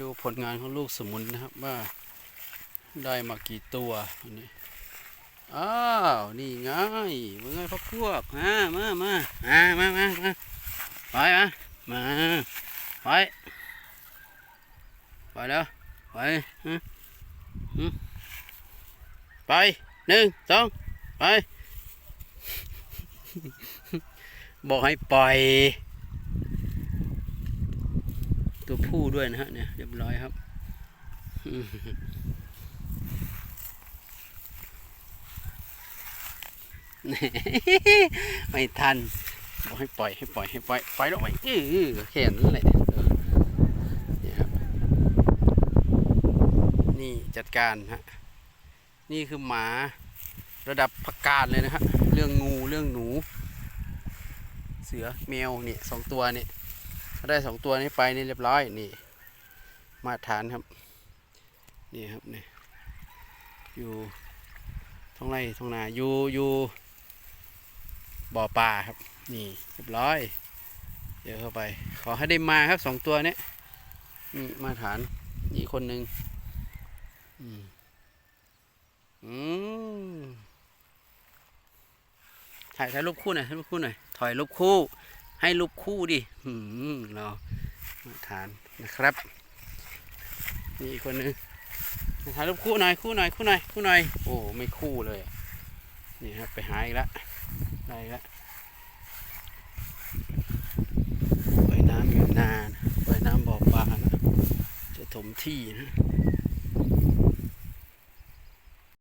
ดูผลงานของลูกสมุนนะครับว่าได้มากี่ตัวนนี้อ้าวนี่ไงมึงไงพักพวกมามามามามามาไปมามาไปไปแล้วไปไปหนึ่งสองไปบอกให้ปล่อย ตัวผู้ด้วยนะฮะเนี่ยเรียบร้อยครับไม่ทันบอกให้ปล่อยให้ปล่อยให้ปล่อยปล่อยลงไปเออแค่นั้นแหละนี่ครับ นี่จัดการฮะนี่คือหมาระดับพักการเลยนะฮะเรื่องงูเรื่องหนู เสือแมวเนี่ยสองตัวเนี่ถ้า ได้สองตัวนี้ไปนี่เรียบร้อยนี่ มาตรฐานครับนี่ครับนี่อยู่ท้องไร่ท้องนาอยู่อยู่บ่อปลาครับ นี่เรียบร้อย เดี๋ยวเข้าไป ขอให้ได้มาครับสองตัวนี้นี่มาตรฐานนี่คนหนึ่งอืมอืมถ่ายถ่ายรูปคู่หน่อยถ่ายรูปคู่หน่อยถอยรูปคู่ ให้รูปคู่ดิอืมเรามาตรฐานนะครับนี่อีกคนนึงถ่ายรูปคู่หน่อยคู่หน่อยคู่หน่อยคู่หน่อยโอ้ไม่คู่เลยนี่ครับไปหาอีกแล้วได้ล้วปล่อยน้ำอยู่นานปล่อยน้ำบ่อปลานะจะถมที่นะ